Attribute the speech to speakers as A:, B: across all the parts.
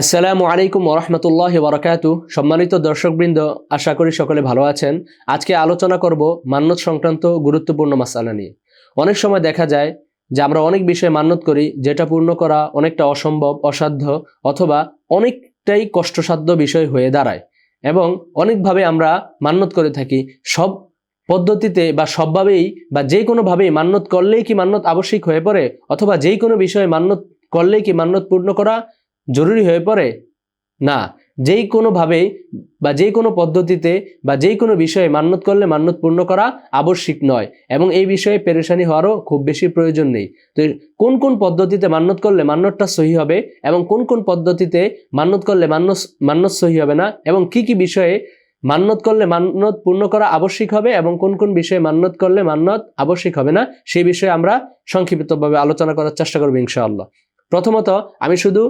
A: আসসালামু আলাইকুম ওরহমতুল্লাহ বরকাতু সম্মানিত দর্শকবৃন্দ, আশা করি সকলে ভালো আছেন। আজকে আলোচনা করব মান্যত সংক্রান্ত গুরুত্বপূর্ণ মাসালা নিয়ে। অনেক সময় দেখা যায় যে আমরা অনেক বিষয়ে মান্যত করি, যেটা পূর্ণ করা অনেকটা অসম্ভব, অসাধ্য, অথবা অনেকটাই কষ্টসাধ্য বিষয় হয়ে দাঁড়ায়। এবং অনেকভাবে আমরা মান্যত করে থাকি, সব পদ্ধতিতে বা সবভাবেই বা যে কোনোভাবেই মান্যত করলেই কি মান্যত আবশ্যিক হয়ে পড়ে, অথবা যেই কোনো বিষয়ে মান্যত করলেই কি মান্যত পূর্ণ করা জরুরি হয়ে পড়ে? না। যেই কোনোভাবেই বা যেই কোনো পদ্ধতিতে বা যেই কোনো বিষয়ে মান্যত করলে মান্যত পূর্ণ করা আবশ্যিক নয় এবং এই বিষয়ে পেরেশানি হওয়ারও খুব বেশি প্রয়োজন নেই। তো কোন কোন পদ্ধতিতে মান্যত করলে মান্যতটা সহি হবে এবং কোন কোন পদ্ধতিতে মান্যত করলে মান্য মান্যত সহি হবে না এবং কি কি বিষয়ে মান্যত করলে মান্যত পূর্ণ করা আবশ্যিক হবে এবং কোন কোন বিষয়ে মান্যত করলে মান্যত আবশ্যিক হবে না সেই বিষয়ে আমরা সংক্ষিপ্তভাবে আলোচনা করার চেষ্টা করব ইনশাআল্লাহ। প্রথমত আমি শুধু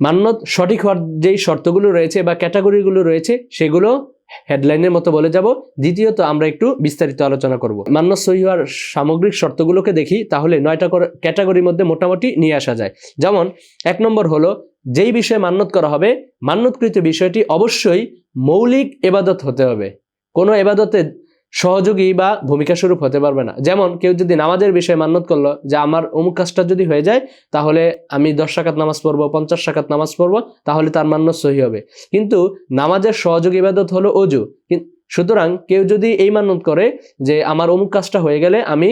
A: মান্যত সঠিক হওয়ার যেই শর্তগুলো রয়েছে বা ক্যাটাগরিগুলো রয়েছে, সেগুলো হেডলাইনের মতো বলে যাব। দ্বিতীয়ত আমরা একটু বিস্তারিত আলোচনা করব। মান্য সহি হওয়ার সামগ্রিক শর্তগুলোকে দেখি, তাহলে নয়টা ক্যাটাগরির মধ্যে মোটামুটি নিয়ে আসা যায়। যেমন, এক নম্বর হলো, যেই বিষয়ে মান্যত করা হবে, মান্যতকৃত বিষয়টি অবশ্যই মৌলিক এবাদত হতে হবে। কোনো এবাদতে সহযোগী বা ভূমিকা স্বরূপ হতে পারবে না। যেমন কেউ যদি নামাজের বিষয়ে মান্যত করল যে, আমার অমুক কাজটা যদি হয়ে যায়, তাহলে আমি দশ সাকাত নামাজ পড়ব, পঞ্চাশ সাকাত নামাজ পড়ব, তাহলে তার মান্য সহি হবে। কিন্তু নামাজের সহযোগী ইবাদত হলো অজু। সুতরাং কেউ যদি এই মান্যত করে যে, আমার অমুক কাজটা হয়ে গেলে আমি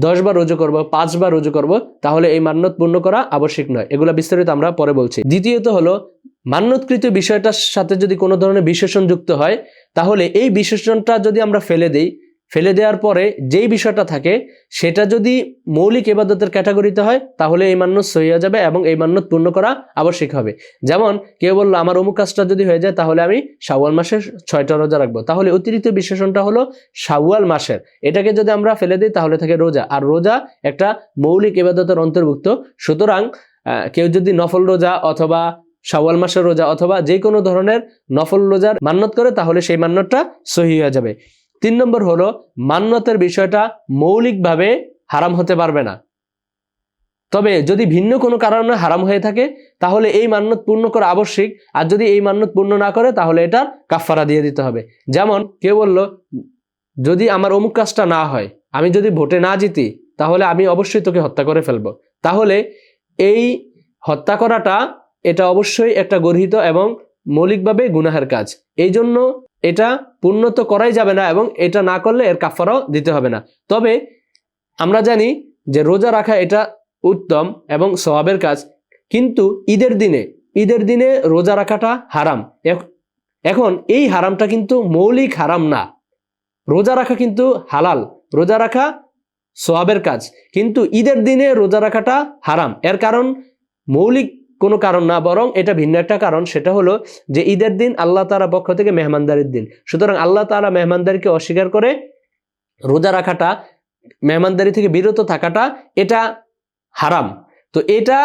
A: দশবার রুজু করব পাঁচবার রুজু করব, তাহলে এই মান্যত পূর্ণ করা আবশ্যিক নয়। এগুলো বিস্তারিত আমরা পরে বলছি। দ্বিতীয়ত হলো মান্যতকৃত বিষয়টার সাথে যদি কোনো ধরনের বিশেষণ যুক্ত হয়, তাহলে এই বিশেষণটা যদি আমরা ফেলে দেই, ফেলে দেওয়ার পরে যেই বিষয়টা থাকে, সেটা যদি মৌলিক এবাদতের ক্যাটাগরিতে হয়, তাহলে এই মান্য সহি হয়ে যাবে এবং এই মান্যত পূর্ণ করা আবশ্যিক হবে। যেমন কেউ বলল, আমার অমুক কাজটা যদি হয়ে যায়, তাহলে আমি শাওয়াল মাসের ছয়টা রোজা রাখব। তাহলে অতিরিক্ত বিশেষণটা হলো শাওয়াল মাসের। এটাকে যদি আমরা ফেলে দিই, তাহলে থাকে রোজা। আর রোজা একটা মৌলিক এবাদতের অন্তর্ভুক্ত। সুতরাং কেউ যদি নফল রোজা অথবা শাওয়াল মাসের রোজা অথবা যে কোনো ধরনের নফল রোজার মান্যত করে, তাহলে সেই মান্যতটা সহি হয়ে যাবে। তিন নম্বর হলো, মান্যতের বিষয়টা মৌলিকভাবে হারাম হতে পারবে না। তবে যদি ভিন্ন কোনো কারণে হারাম হয়ে থাকে, তাহলে এই মান্যত পূর্ণ করা আবশ্যিক। আর যদি এই মান্যত পূর্ণ না করে, তাহলে এটার কাফফারা দিয়ে দিতে হবে। যেমন কেউ বলল, যদি আমার অমুক কাজটা না হয়, আমি যদি ভোটে না জিতি, তাহলে আমি অবশ্যই তোকে হত্যা করে ফেলব। তাহলে এই হত্যা করাটা অবশ্যই একটা গর্হিত এবং মৌলিকভাবে গুনাহের কাজ। এই জন্য এটা পূর্ণ তো করাই যাবে না এবং এটা না করলে এর কাফারাও দিতে হবে না। তবে আমরা জানি যে রোজা রাখা এটা উত্তম এবং স্বভাবের কাজ। কিন্তু ঈদের দিনে ঈদের দিনে রোজা রাখাটা হারাম। এখন এই হারামটা কিন্তু মৌলিক হারাম না। রোজা রাখা কিন্তু হালাল। রোজা রাখা সোয়াবের কাজ। কিন্তু ঈদের দিনে রোজা রাখাটা হারাম। এর কারণ মৌলিক কোনো কারণ না, বরং এটা ভিন্ন একটা কারণ, সেটা হলো যে ঈদের দিন আল্লাহ তালা পক্ষ থেকে মেহমানদারির দিন। সুতরাং আল্লাহ তালা মেহমানদারিকে অস্বীকার করে রোজা রাখাটা, মেহমানদারি থেকে বিরত থাকাটা, এটা হারাম। তো এটা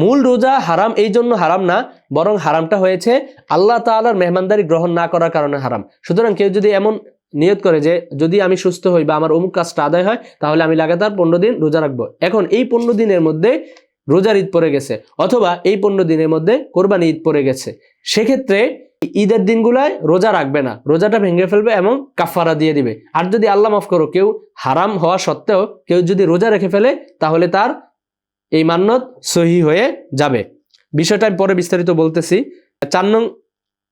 A: মূল রোজা হারাম এই জন্য হারাম না, বরং হারামটা হয়েছে আল্লাহ তালার মেহমানদারি গ্রহণ না করার কারণে হারাম। সুতরাং কেউ যদি এমন নিয়ত করে যে যদি আমি সুস্থ হই বা আমার অমুক কাজটা আদায় হয়, তাহলে আমি লাগাতার পনেরো দিন রোজা রাখব। এখন এই পনেরো দিনের মধ্যে রোজার ঈদ পড়ে গেছে অথবা এই পনেরো দিনের মধ্যে কোরবানি ঈদ পড়ে গেছে। সেক্ষেত্রে ঈদের দিনগুলায় রোজা রাখবে না। রোজাটা ভেঙে ফেলবে এবং কাফারা দিয়ে দিবে। আর যদি আল্লাহ মাফ করো, কেউ হারাম হওয়া সত্ত্বেও কেউ যদি রোজা রেখে ফেলে, তাহলে তার এই মান্যত সহি হয়ে যাবে। বিষয়টা আমি পরে বিস্তারিত বলতেছি। চার নং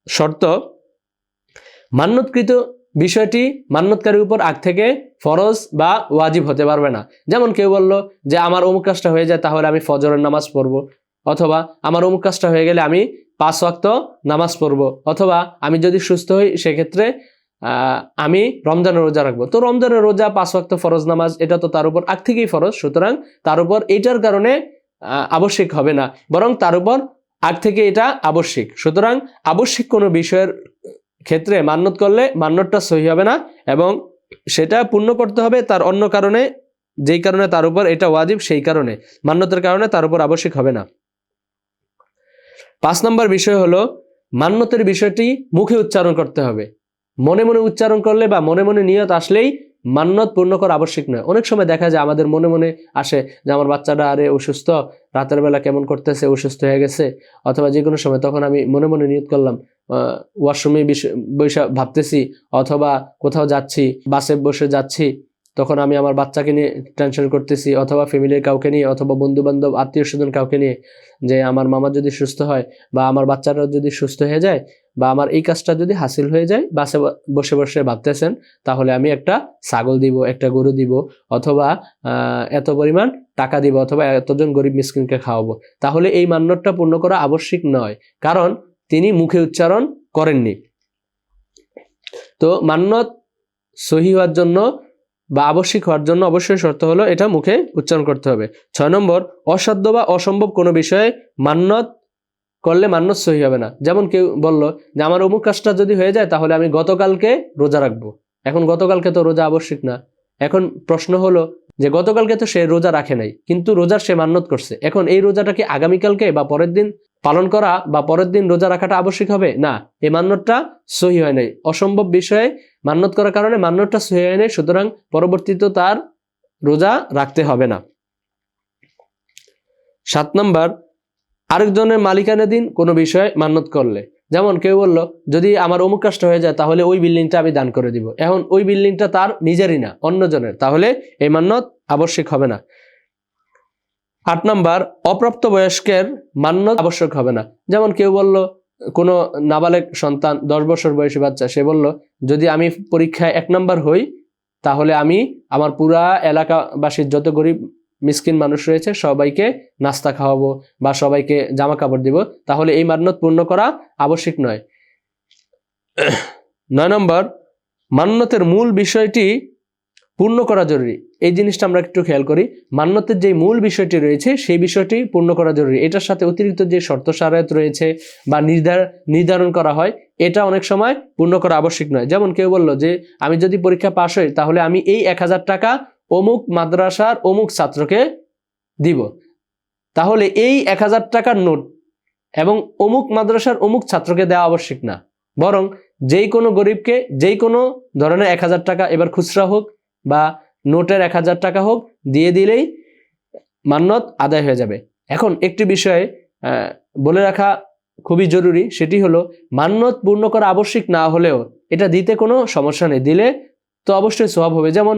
A: শর্ত মান্যতকৃত বিষয়টি মান্যতকারীর উপর আগ থেকে ফরজ বা ওয়াজিব হতে পারবে না। যেমন কেউ বলল যে, আমার অমুক কাজটা হয়ে যায়, তাহলে আমি ফজরের নামাজ পড়ব। অথবা, আমার অমুক কাজটা হয়ে গেলে আমি পাঁচ ওয়াক্ত নামাজ পড়ব। অথবা, আমি যদি সুস্থ হই, সেক্ষেত্রে আমি রমজানের রোজা রাখব। তো রমজানের রোজা, পাঁচ ওয়াক্ত ফরজ নামাজ, এটা তো তার উপর আগ থেকেই ফরজ। সুতরাং তার উপর এটার কারণে আবশ্যিক হবে না। বরং তার উপর আগ থেকে এটা আবশ্যিক। সুতরাং আবশ্যিক কোনো বিষয়ের ক্ষেত্রে মান্যত করলে মান্যতটা সহি হবে না এবং সেটা পূর্ণ করতে হবে তার অন্য কারণে, যেই কারণে তার উপর এটা ওয়াজিব, সেই কারণে। মান্যতের কারণে তার উপর আবশ্যিক হবে না। পাঁচ নম্বর বিষয় হলো মান্যতের বিষয়টি মুখে উচ্চারণ করতে হবে। মনে মনে উচ্চারণ করলে বা মনে মনে নিয়ত আসলেই মান্যত পূর্ণ করা আবশ্যিক নয়। অনেক সময় দেখা যায় আমাদের মনে মনে আসে যে আমার বাচ্চাটা, আরে, অসুস্থ, রাতের বেলা কেমন করতেছে, অসুস্থ হয়ে গেছে? অথবা যে কোনো সময় তখন আমি মনে মনে নিয়ত করলাম ওয়াশরুমে বৈশা ভাবতেছি, অথবা কোথাও যাচ্ছি, বাসে বসে যাচ্ছি। তখন আমি আমার বাচ্চাকে নিয়ে টেনশন করতেছি, অথবা ফ্যামিলির কাউকে নিয়ে, অথবা বন্ধু বান্ধব আত্মীয় স্বজন কাউকে নিয়ে, যে আমার মামা যদি সুস্থ হয় বা আমার বাচ্চারা যদি সুস্থ হয়ে যায় বা আমার এই কাজটা যদি হাসিল হয়ে যায়, বাসে বসে বসে ভাবতেছেন, তাহলে আমি একটা ছাগল দিব, একটা গরু দিব, অথবা এত পরিমাণ টাকা দিব, অথবা এতজন গরিব মিসকিনকে খাওয়াবো। তাহলে এই মান্যতটা পূর্ণ করা আবশ্যিক নয়, কারণ তিনি মুখে উচ্চারণ করেননি। তো মান্যত সহি হওয়ার জন্য বা আবশ্যিক হওয়ার জন্য অবশ্যই শর্ত হলো এটা মুখে উচ্চারণ করতে হবে। ছয় নম্বর, অসাধ্য বা অসম্ভব কোনো বিষয়ে মান্যত করলে মান্য সহি হবে না। যেমন কেউ বলল যে, আমার অমুক কাজটা যদি হয়ে যায়, তাহলে আমি গতকালকে রোজা রাখব। এখন গতকালকে তো রোজা আবশ্যিক না। এখন প্রশ্ন হলো যে, গতকালকে তো সে রোজা রাখে নাই, কিন্তু রোজার সে মান্যত করছে। এখন এই রোজাটা কি আগামীকালকে বা পরের দিন পালন করা বা পরের দিন রোজা রাখাটা আবশ্যিক হবে? না এই মান্যতটা সহি হয় নাই। অসম্ভব বিষয়ে মান্যত করার কারণে মান্যতটা সহি হয় নাই, সুতরাং পরবর্তীতে তার রোজা রাখতে হবে না। সাত নম্বর আরেকজনের মালিকানাধীন কোনো বিষয়ে মান্যত করলে। যেমন কেউ বলল, যদি আমার অমুক কাজটা হয়ে যায়, তাহলে ওই বিল্ডিংটা আমি দান করে দিব। এখন ওই বিল্ডিংটা তার নিজেরই না, অন্যজনের। তাহলে এই মান্যত আবশ্যিক হবে না। আট নাম্বার অপ্রাপ্ত বয়স্কের মান্যত আবশ্যক হবে না। যেমন কেউ বলল, কোনো নাবালেক সন্তান, দশ বছর বয়সী বাচ্চা, সে বলল, যদি আমি পরীক্ষায় এক নম্বর হই, তাহলে আমি আমার পুরা এলাকাবাসীর, যত গরিব মিসকিন মানুষ রয়েছে, সবাইকে নাস্তা খাওয়াবো বা সবাইকে জামা কাপড় দিব। তাহলে এই মান্যত পূর্ণ করা আবশ্যিক নয়। নয় নম্বর মান্যতের মূল বিষয়টি পূর্ণ করা জরুরি। এই জিনিসটা আমরা একটু খেয়াল করি। মান্যতের যে মূল বিষয়টি রয়েছে, সেই বিষয়টি পূর্ণ করা জরুরি। এটার সাথে অতিরিক্ত যে শর্ত সারায়ত রয়েছে বা নির্ধারণ নির্ধারণ করা হয়, এটা অনেক সময় পূর্ণ করা আবশ্যিক নয়। যেমন কেউ বলল যে, আমি যদি পরীক্ষা পাশ হই, তাহলে আমি এই এক হাজার টাকা অমুক মাদ্রাসার অমুক ছাত্রকে দিব। তাহলে এই এক হাজার টাকার নোট এবং অমুক মাদ্রাসার অমুক ছাত্রকে দেওয়া আবশ্যিক না। বরং যেই কোনো গরিবকে যেই কোনো ধরনের এক হাজার টাকা এবার খুচরা হোক বা নোটের এক হাজার টাকা হোক দিয়ে দিলেই মান্যত আদায় হয়ে যাবে। এখন একটি বিষয়ে বলে রাখা খুবই জরুরি, সেটি হলো মান্যত পূর্ণ করা আবশ্যিক না হলেও এটা দিতে কোনো সমস্যা নেই। দিলে তো অবশ্যই স্বভাব হবে। যেমন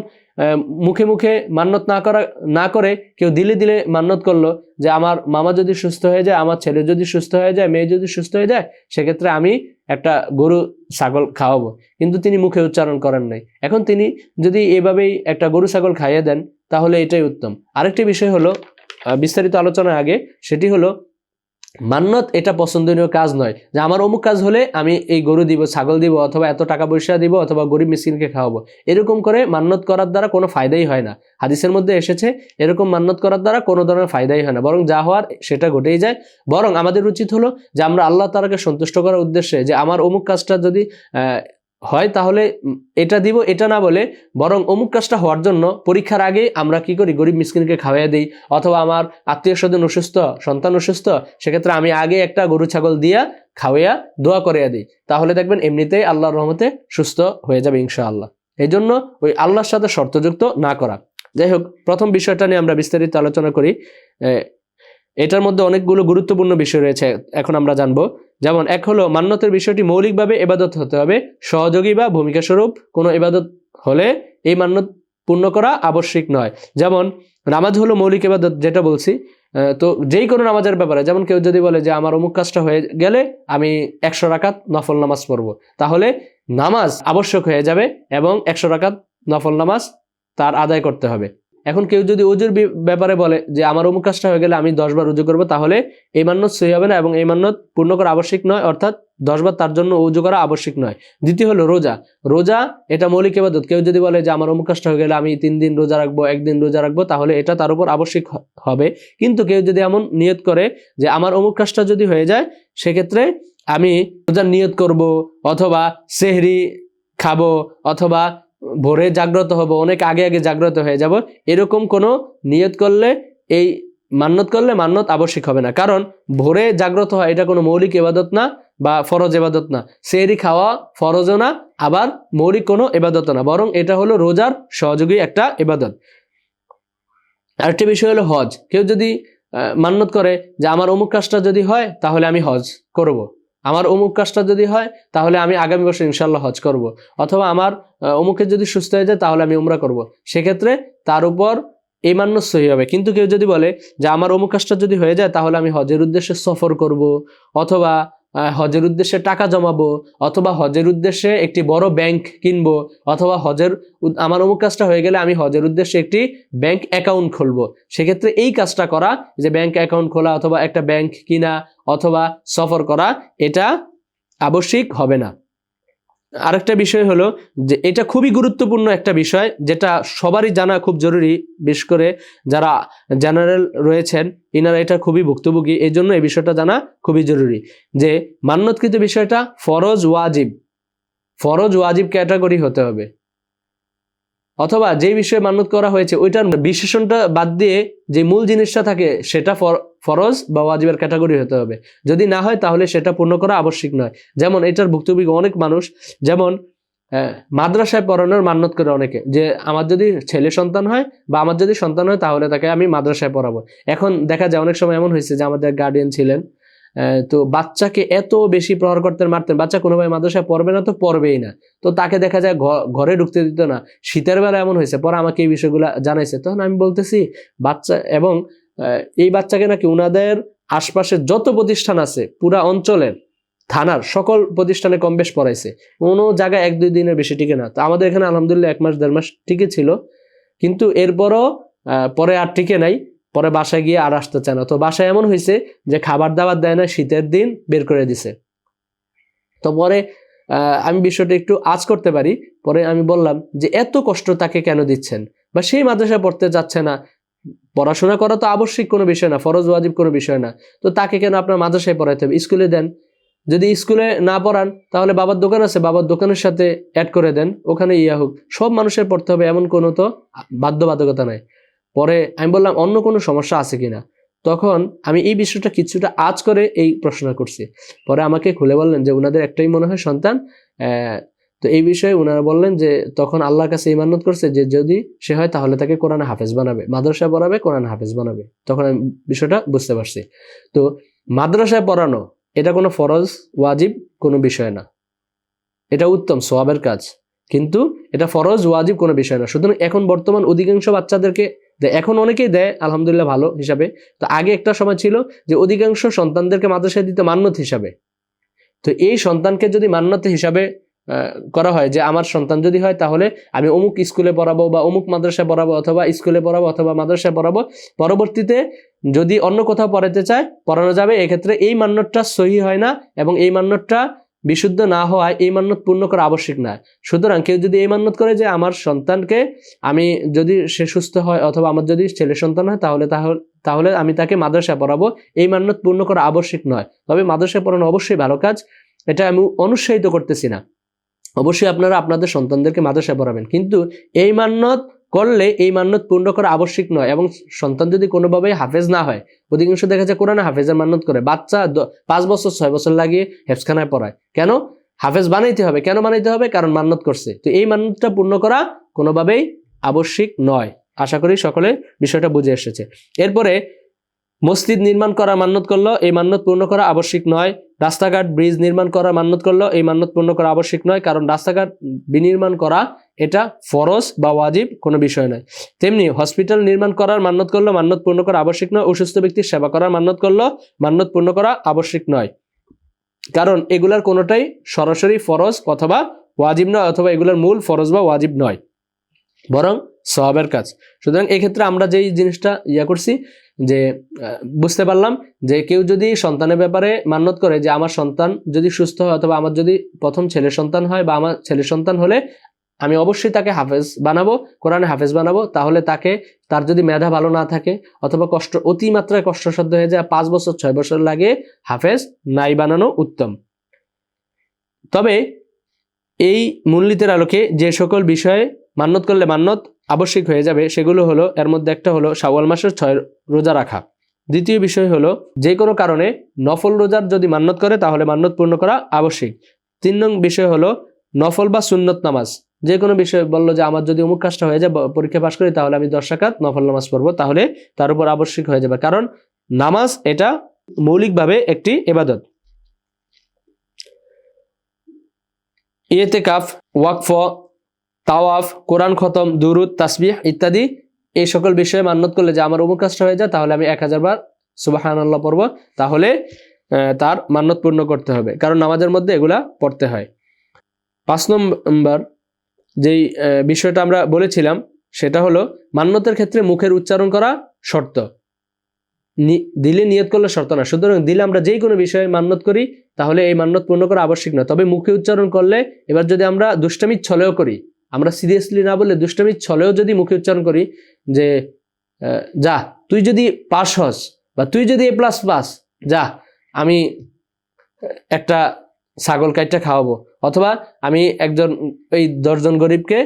A: মুখে মুখে মান্যত না করা, না করে কেউ দিলে দিলে মান্যত করল যে আমার মামা যদি সুস্থ হয়ে যায়, আমার ছেলে যদি সুস্থ হয়ে যায়, মেয়ে যদি সুস্থ হয়ে যায়, সেক্ষেত্রে আমি একটা গরু, ছাগল খাওয়াবো। কিন্তু তিনি মুখে উচ্চারণ করেন নাই। এখন তিনি যদি এভাবেই একটা গরু, ছাগল খাইয়ে দেন, তাহলে এটাই উত্তম। আরেকটি বিষয় হলো বিস্তারিত আলোচনার আগে সেটি হলো মান্নত এটা পছন্দনীয় কাজ নয় যে আমার অমুক কাজ হলে আমি এই গরু দিব, ছাগল দিব, অথবা এত টাকা পয়সা দিব, অথবা গরিব মিসকিনকে খাওয়াবো। এরকম করে মান্নত করার দ্বারা কোনো ফায়দাই হয় না। হাদিসের মধ্যে এসেছে, এরকম মান্নত করার দ্বারা কোনো ধরনের ফায়দাই হয় না, বরং যা হওয়ার সেটা ঘটেই যায়। বরং আমাদের উচিত হলো যে আমরা আল্লাহ তালাকে সন্তুষ্ট করার উদ্দেশ্যে যে আমার অমুক কাজটা যদি হয়, তাহলে এটা দিব, এটা না বলে বরং অমুক কাজটা হওয়ার জন্য পরীক্ষার আগে আমরা কি করি, গরিব মিসকিনকে খাওয়াই দিই অথবা আমার আত্মীয় স্বজন অসুস্থ, সন্তান অসুস্থ, সেক্ষেত্রে আমি আগে একটা গরু, ছাগল দিয়া খাওয়াইয়া দোয়া করিয়া দিই। তাহলে দেখবেন এমনিতেই আল্লাহর রহমতে সুস্থ হয়ে যাবে ইনশাআল্লাহ। এই জন্য ওই আল্লাহর সাথে শর্তযুক্ত না করা। যাই হোক, প্রথম বিষয়টা নিয়ে আমরা বিস্তারিত আলোচনা করি। এটার মধ্যে অনেকগুলো গুরুত্বপূর্ণ বিষয় রয়েছে, এখন আমরা জানব। যেমন এক হলো মান্যতের বিষয়টি মৌলিকভাবে এবাদত হতে হবে, সহযোগী বা ভূমিকা স্বরূপ কোনো এবাদত হলে এই মান্যত পূর্ণ করা আবশ্যিক নয়। যেমন নামাজ হলো মৌলিক এবাদত যেটা বলছি তো যেই কোনো নামাজের ব্যাপারে, যেমন কেউ যদি বলে যে আমার অমুক কাজটা হয়ে গেলে আমি একশো রাকাত নফল নামাজ পড়ব, তাহলে নামাজ আবশ্যক হয়ে যাবে এবং একশো রাকাত নফল নামাজ তার আদায় করতে হবে। এখন কেউ যদি উজুর ব্যাপারে বলে যে আমার অমুক কাজটা হয়ে গেলে আমি দশবার উজু করব, তাহলে এই মান্যত সহি হবে না এবং এই মান্যত পূর্ণ করা আবশ্যিক নয়, অর্থাৎ দশবার তার জন্য উজু করা আবশ্যিক নয়। দ্বিতীয় হলো রোজা। রোজা এটা মৌলিক এবাদত কেউ যদি বলে যে আমার অমুক কাজটা হয়ে গেলে আমি তিন দিন রোজা রাখব, একদিন রোজা রাখব, তাহলে এটা তার উপর আবশ্যিক হবে। কিন্তু কেউ যদি এমন নিয়ত করে যে আমার অমুক কাজটা যদি হয়ে যায়, সেক্ষেত্রে আমি রোজার নিয়ত করব, অথবা সেহরি খাব, অথবা ভোরে জাগ্রত হব অনেক আগে আগে জাগ্রত হয়ে যাব। এরকম কোনো নিয়ত করলে এই মান্যত করলে মান্যত আবশ্যিক হবে না। কারণ ভোরে জাগ্রত হয় এটা কোনো মৌলিক এবাদত না বা ফরজ এবাদত না। সেহরি খাওয়া ফরজও না আবার মৌলিক কোনো এবাদত না। বরং এটা হলো রোজার সহযোগী একটা এবাদত। আরেকটি বিষয় হলো হজ। কেউ যদি আহ, মান্যত করে যে আমার অমুক কাজটা যদি হয় তাহলে আমি হজ করব। আমার অমুক কাজটা যদি হয়, তাহলে আমি আগামী বছর ইনশাল্লাহ হজ করব। অথবা আমার অমুকে যদি সুস্থ হয়ে যায়, তাহলে আমি উমরা করব। সেক্ষেত্রে তার উপর এই মান্য সহি হবে কিন্তু কেউ যদি বলে যে, আমার অমুক কাজটা যদি হয়ে যায়, তাহলে আমি হজের উদ্দেশ্যে সফর করব অথবা হজের উদ্দেশ্যে টাকা জমাবো অথবা হজের উদ্দেশ্যে একটি বড় ব্যাংক কিনবো অথবা হজের আমার অমুক কাজটা হয়ে গেলে আমি হজের উদ্দেশ্যে একটি ব্যাংক অ্যাকাউন্ট খুলবো। সেক্ষেত্রে এই কাজটা করা, যে ব্যাংক অ্যাকাউন্ট খোলা অথবা একটা ব্যাংক কিনা অথবা সফর করা, এটা আবশ্যিক হবে না। আরেকটা বিষয় হলো যে এটা খুবই গুরুত্বপূর্ণ একটা বিষয় যেটা সবারই জানা খুব জরুরি, বিশেষ করে যারা জেনারেল রয়েছেন, ইনারা এটা খুবই ভুক্তভোগী। এই জন্য এই বিষয়টা জানা খুবই জরুরি যে মান্যতকৃত বিষয়টা ফরজ ওয়াজিব। ফরজ ওয়াজিব ক্যাটাগরি হতে হবে। অথবা যে বিষয়ে মান্যত করা হয়েছে, ওইটার বিশেষণটা বাদ দিয়ে যে মূল জিনিসটা থাকে, সেটা ফরজ বা ওয়াজিবের ক্যাটাগরি হতে হবে। যদি না হয়, তাহলে সেটা পূর্ণ করা আবশ্যিক নয়। যেমন এটার ভুক্তভোগী অনেক মানুষ, যেমন মাদ্রাসায় পড়ানোর মান্যত করে অনেকে, যে আমার যদি ছেলে সন্তান হয় বা আমার যদি সন্তান হয়, তাহলে তাকে আমি মাদ্রাসায় পড়াবো। এখন দেখা যায়, অনেক সময় এমন হয়েছে যে আমাদের গার্ডিয়ান ছিলেন তো বাচ্চাকে এত বেশি প্রহার করতেন মারতেন, বাচ্চা কোনোভাবে মাদ্রাসায় পড়বে না তো পড়বেই না। তো তাকে দেখা যায় ঘরে ঢুকতে দিত না। শীতের বেলা এমন হয়েছে, পরে আমাকে এই বিষয়গুলো জানাইছে। তখন আমি বলতেছি, বাচ্চা এবং এই বাচ্চাকে নাকি উনাদের আশপাশে যত প্রতিষ্ঠান আছে, পুরা অঞ্চলের, থানার সকল প্রতিষ্ঠানে কম বেশ পড়াইছে। কোনো জায়গায় এক দুই দিনের বেশি টিকে না। তো আমাদের এখানে আলহামদুলিল্লাহ এক মাস, দেড় মাস টিকে ছিল। কিন্তু এরপরও পরে আর টিকে নাই। পরে বাসায় গিয়ে আর আসতে চায় না। তো বাসায় এমন হয়েছে যে খাবার দাবার দেয় না, শীতের দিন বের করে দিছে। তো পরে আমি বিষয়টা একটু আজ করতে পারি। পরে আমি বললাম যে এত কষ্ট তাকে কেন দিচ্ছেন? বা সেই মাদ্রাসায় পড়তে যাচ্ছে না। পড়াশোনা করা তো আবশ্যিক কোনো বিষয় না, ফরজ ওয়াজিব কোনো বিষয় না। তো তাকে কেন আপনার মাদ্রাসায় পড়াইতে হবে? স্কুলে দেন। যদি স্কুলে না পড়ান, তাহলে বাবার দোকান আছে, বাবার দোকানের সাথে অ্যাড করে দেন। ওখানে ইয়া হোক। সব মানুষের পড়তে হবে, এমন কোনো তো বাধ্যবাধকতা নাই। পরে আমি বললাম, অন্য কোনো সমস্যা আছে কিনা? তখন আমি এই বিষয়টা কিছুটা আজ করে এই প্রশ্ন করছি। পরে আমাকে খুলে বললেন যে ওনাদের একটাই মনে হয় সন্তান। তো এই বিষয়ে ওনারা বললেন যে, তখন আল্লাহর কাছে ইমানত করছে যে, যদি সে হয় তাহলে তাকে কোরআন হাফেজ বানাবে, মাদ্রাসায় পড়াবে, কোরআন হাফেজ বানাবে। তখন আমি বিষয়টা বুঝতে পারছি। তো মাদ্রাসায় পড়ানো, এটা কোনো ফরজ, ওয়াজিব কোনো বিষয় না। এটা উত্তম সোয়াবের কাজ। কিন্তু এটা ফরজ, ওয়াজিব কোনো বিষয় না। সুতরাং এখন বর্তমান অধিকাংশ বাচ্চাদেরকে এখন অনেকেই দেয়, আলহামদুলিল্লাহ ভালো হিসাবে। তো আগে একটা সময় ছিল যে অধিকাংশ সন্তানদেরকে মাদ্রাসায় দিতে মান্যত হিসাবে। তো এই সন্তানকে যদি মান্যত হিসাবে করা হয় যে আমার সন্তান যদি হয় তাহলে আমি অমুক স্কুলে পড়াবো বা অমুক মাদ্রাসায় পড়াবো অথবা স্কুলে পড়াবো অথবা মাদ্রাসায় পড়াবো, পরবর্তীতে যদি অন্য কোথাও পড়াতে চায়, পড়ানো যাবে, এক্ষেত্রে এই মান্যতটা সহি হয় না এবং এই মান্যতটা বিশুদ্ধ না হওয়ায় এই মান্যত পূর্ণ করা আবশ্যিক নয় সুতরাং কেউ যদি এই মান্যত করে যে আমার সন্তানকে আমি যদি সে সুস্থ হয় অথবা আমার যদি ছেলে সন্তান হয় তাহলে তাহলে তাহলে আমি তাকে মাদ্রাসায় পড়াবো। এই মান্যত পূর্ণ করা আবশ্যিক নয়। তবে মাদ্রাসায় পড়ানো অবশ্যই ভালো কাজ। এটা আমি অনুৎসাহিত করতেছি না। অবশ্যই আপনারা আপনাদের সন্তানদেরকে মাদ্রাসায় পড়াবেন। কিন্তু এই মান্যত করলে এই মান্যত পূর্ণ করা আবশ্যিক নয় এবং সন্তান যদি কোনোভাবে হাফেজ না হয়, অধিকাংশ দেখা যায় কোরআনে হাফেজের মান্যত করে। বাচ্চা পাঁচ বছর, ছয় বছর লাগিয়ে হেফসখানায় পড়ায়। কেন? হাফেজ বানাইতে হবে। কেন বানাইতে হবে? কারণ মান্যত করছে। তো এই মান্যতটা পূর্ণ করা কোনোভাবেই আবশ্যিক নয়। আশা করি সকলে বিষয়টা বুঝে এসেছে। এরপরে মসজিদ নির্মাণ করা মান্যত করল। এই মান্যত পূর্ণ করা আবশ্যিক নয়। রাস্তাঘাট, ব্রিজ নির্মাণ করা, মান্যত করল এই মান্যত পূর্ণ করা আবশ্যিক নয়, কারণ রাস্তাঘাট বিনির্মাণ করা এটা ফরজ বা ওয়াজিব কোনো বিষয় নয়। তেমনি হসপিটাল নির্মাণ করার মান্যত করল মান্যত পূর্ণ করা আবশ্যিক নয়, অসুস্থ ব্যক্তির সেবা করার মান্যত করল মান্যত পূর্ণ করা আবশ্যিক নয়। কারণ এগুলার কোনোটাই সরাসরি ফরজ অথবা ওয়াজিব নয়, অথবা এগুলার মূল ফরজ বা ওয়াজিব নয়, বরং সহাবের কাজ। সুতরাং এক্ষেত্রে আমরা যেই জিনিসটা ইয়া করছি যে বুঝতে পারলাম যে কেউ যদি সন্তানের ব্যাপারে মান্যত করে যে আমার সন্তান যদি সুস্থ হয় অথবা আমার যদি প্রথম ছেলে সন্তান হয় বা আমার ছেলে সন্তান হলে আমি অবশ্যই তাকে হাফেজ বানাবো, কোরআনে হাফেজ বানাবো। তাহলে তাকে তার যদি মেধা ভালো না থাকে অথবা কষ্ট অতিমাত্রায় কষ্টসাধ্য হয়ে যায়, পাঁচ বছর, ছয় বছর লাগে, হাফেজ নাই বানানো উত্তম। তবে এই মূলনীতির আলোকে যে সকল বিষয়ে মান্যত করলে মান্যত আবশ্যিক হয়ে যাবে। সেগুলো হলো, এর মধ্যে একটা হলো শাওয়াল মাসের ছয় রোজা রাখা। দ্বিতীয় বিষয় হলো, যে কোনো কারণে নফল রোজার যদি মান্যত করে, তাহলে মান্যত পূর্ণ করা আবশ্যিক। তিন নং বিষয় হলো, নফল বা সুন্নত নামাজ। যে কোনো বিষয় বলল যে, আমার যদি অমুক কাজটা হয়ে যায় পরীক্ষা পাশ করি, তাহলে আমি দশ নফল নামাজ পড়ব। তাহলে তার উপর আবশ্যিক হয়ে যাবে। কারণ নামাজ এটা মৌলিকভাবে একটি এবাদত। ইয়েতে কাফ ওয়াকফ তাওয়াফ, কোরআন খতম, দুরুদ, তাসবিহ ইত্যাদি এই সকল বিষয়ে মান্যত করলে যে আমার অমুক কাজটা হয়ে যায়, তাহলে আমি এক হাজার বার সুবাহান আল্লাহ পড়ব। তাহলে তার মান্যত পূর্ণ করতে হবে। কারণ নামাজের মধ্যে এগুলা পড়তে হয়। পাঁচ নম্বর যেই বিষয়টা আমরা বলেছিলাম, সেটা হলো মান্যতের ক্ষেত্রে মুখের উচ্চারণ করা শর্ত। দিলে নিয়ত করলে শর্ত না। সুতরাং দিলে আমরা যেই কোনো বিষয়ে মান্যত করি, তাহলে এই মান্যত পূর্ণ করা আবশ্যিক না। তবে মুখে উচ্চারণ করলে এবার যদি আমরা দুষ্টামির ছলেও করি আমরা সিরিয়াসলি না বলে দুষ্টামি ছলেও যদি মুখে উচ্চারণ করি যে যা, তুই যদি পাস হস বা তুই যদি এ প্লাস পাস, যা, আমি একটা ছাগল কাইটটা খাওয়াবো। অথবা আমি একজন, এই দশজন গরিবকে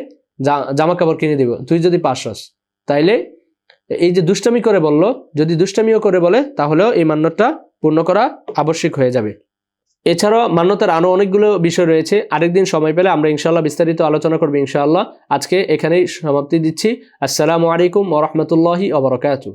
A: জামা কাপড় কিনে দিব, তুই যদি পাস হস। তাইলে এই যে দুষ্টামি করে বলল, যদি দুষ্টামিও করে বলে, তাহলেও এই মান্যতটা পূর্ণ করা আবশ্যক হয়ে যাবে। এছাড়াও মান্যতার আরও অনেকগুলো বিষয় রয়েছে। আরেকদিন সময় পেলে আমরা ইনশাল্লাহ বিস্তারিত আলোচনা করব ইনশাআল্লাহ। আজকে এখানেই সমাপ্তি দিচ্ছি। আসসালামু আলাইকুম ওরহমতুল্লাহি ওবরাকাতু